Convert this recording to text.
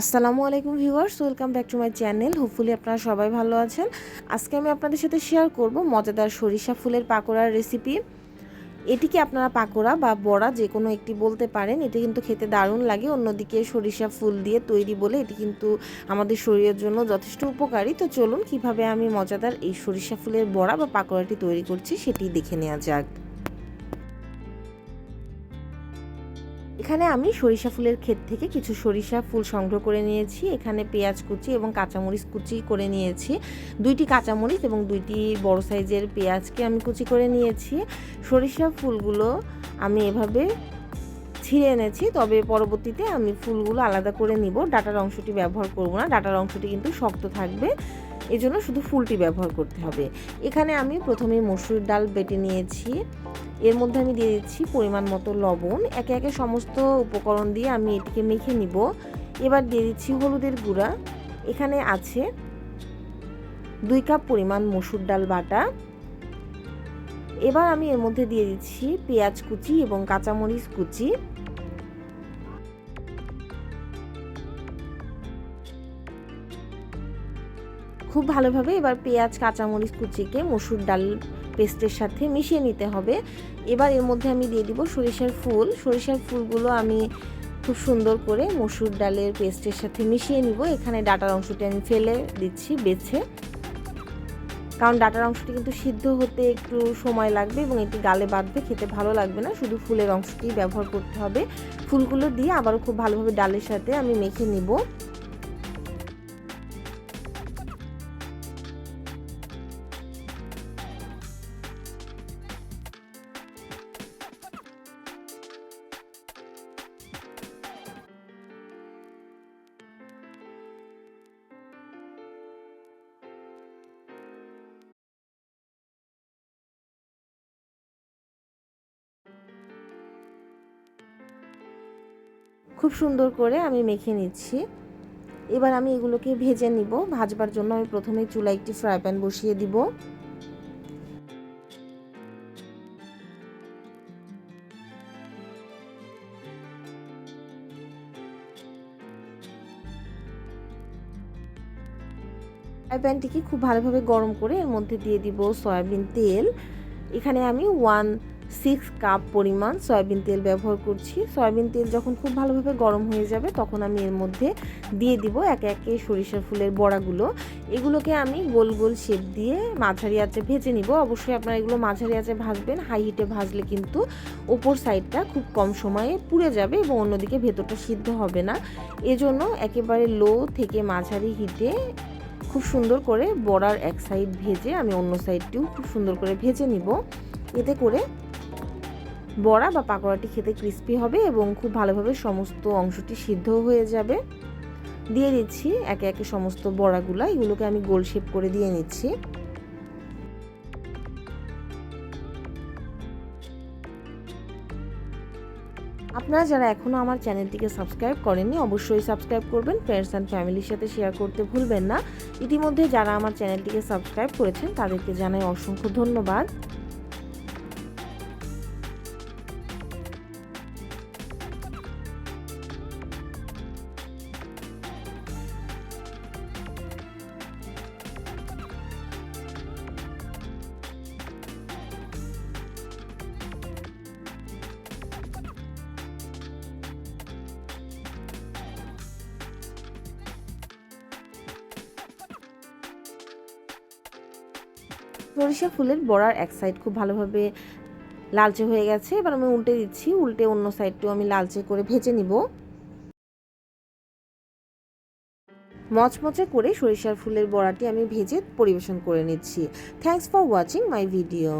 আসসালামু আলাইকুম viewers, welcome back to my channel. Hopefully আপনারা সবাই ভালো আছেন। আজকে আমি আপনাদের সাথে শেয়ার করব মজাদার সরিষা ফুলের পাকোড়ার রেসিপি এটিকে আপনারা পাকোড়া বা বড়া যে কোনো একটি বলতে পারেন? এটি কিন্তু খেতে দারুণ লাগে। অন্যদিকে সরিষা ফুল দিয়ে তৈরি বলে এটি কিন্তু আমাদের শরীরের জন্য যথেষ্ট উপকারী। তো চলুন কীভাবে আমি মজাদার এই সরিষা ফুলের বড়া বা পাকোড়াটি তৈরি করছি সেটি দেখে নেওয়া যাক। এখানে আমি সরিষা ফুলের ক্ষেত থেকে কিছু সরিষা ফুল সংগ্রহ করে নিয়েছি। এখানে পেঁয়াজ কুচি এবং কাঁচামরিচ কুচি করে নিয়েছি। দুইটি কাঁচামরিচ এবং দুইটি বড় সাইজের পেঁয়াজকে আমি কুচি করে নিয়েছি। সরিষা ফুলগুলো আমি এভাবে ছিঁড়ে এনেছি, তবে পরবর্তীতে আমি ফুলগুলো আলাদা করে নিব। ডাটার অংশটি ব্যবহার করব না, ডাটার অংশটি কিন্তু শক্ত থাকবে। এজন্য শুধু ফুলটি ব্যবহার করতে হবে। এখানে আমি প্রথমে মসুর ডাল বেটে নিয়েছি। এর মধ্যে আমি দিয়ে দিচ্ছি পরিমাণ মতো লবণ। একে একে সমস্ত উপকরণ দিয়ে আমি এটিকে মেখে নিব। এবার দিয়ে দিচ্ছি হলুদের গুঁড়া। এখানে আছে দুই কাপ পরিমাণ মসুর ডাল বাটা। এবার আমি এর মধ্যে দিয়ে দিচ্ছি পেঁয়াজ কুচি এবং কাঁচামরিচ কুচি। খুব ভালোভাবে এবার পেঁয়াজ, কাঁচামরিচ কুচিকে মসুর ডাল পেস্টের সাথে মিশিয়ে নিতে হবে। এবার এর মধ্যে আমি দিয়ে দিব সরিষার ফুল। সরিষার ফুলগুলো আমি খুব সুন্দর করে মসুর ডালের পেস্টের সাথে মিশিয়ে নিব। এখানে ডাটার অংশটি আমি ফেলে দিচ্ছি বেছে। কারণ ডাটার অংশটি কিন্তু সিদ্ধ হতে একটু সময় লাগবে এবং এটি গালে বাঁধবে, খেতে ভালো লাগবে না। শুধু ফুলের অংশটি ব্যবহার করতে হবে। ফুলগুলো দিয়ে আবারও খুব ভালোভাবে ডালের সাথে আমি মেখে নিব। খুব সুন্দর করে আমি মেখে নিচ্ছি। এবার আমি এগুলোকে ভেজে নিব। ভাজবার জন্য আমি প্রথমে চুলা একটি ফ্রাই প্যান বসিয়ে দিব। ফ্রাই প্যানটিকে খুব ভালোভাবে গরম করে এর মধ্যে দিয়ে দিব সয়াবিন তেল। এখানে আমি ওয়ান সিক্স কাপ পরিমাণ সয়াবিন তেল ব্যবহার করছি। সয়াবিন তেল যখন খুব ভালোভাবে গরম হয়ে যাবে, তখন আমি এর মধ্যে দিয়ে দিব একে একে সরিষার ফুলের বড়াগুলো। এগুলোকে আমি গোল গোল শেপ দিয়ে মাঝারি আঁচে ভেজে নিব। অবশ্যই আপনারা এগুলো মাঝারি আঁচে ভাজবেন হাই হিটে ভাজলে কিন্তু ওপর সাইডটা খুব কম সময়ে পুড়ে যাবে এবং অন্যদিকে ভেতরটা সিদ্ধ হবে না। এজন্য একেবারে লো থেকে মাঝারি হিটে খুব সুন্দর করে বড়ার এক সাইড ভেজে আমি অন্য সাইডটিও খুব সুন্দর করে ভেজে নিব। এতে করে বড়া বা পাকোড়াটি খেতে ক্রিস্পি হবে এবং খুব ভালোভাবে সমস্ত অংশটি সিদ্ধ হয়ে যাবে। দিয়ে দিচ্ছি একে একে সমস্ত বড়াগুলো, এগুলোকে আমি গোল শেপ করে দিয়ে নিচ্ছি। আপনারা যারা এখনও আমার চ্যানেলটিকে সাবস্ক্রাইব করেননি, অবশ্যই সাবস্ক্রাইব করবেন। ফ্রেন্ডস অ্যান্ড ফ্যামিলির সাথে শেয়ার করতে ভুলবেন না। ইতিমধ্যে যারা আমার চ্যানেলটিকে সাবস্ক্রাইব করেছেন, তাদেরকে জানাই অসংখ্য ধন্যবাদ। সরিষা ফুলের বড়ার এক সাইড খুব ভালোভাবে লালচে হয়ে গেছে। এবার আমি উল্টে দিচ্ছি, উল্টে অন্য সাইডটিও আমি লালচে করে ভেজে নিব। মচমচে করে সরিষার ফুলের বড়াটি আমি ভেজে পরিবেশন করে নিচ্ছি। Thanks for watching my video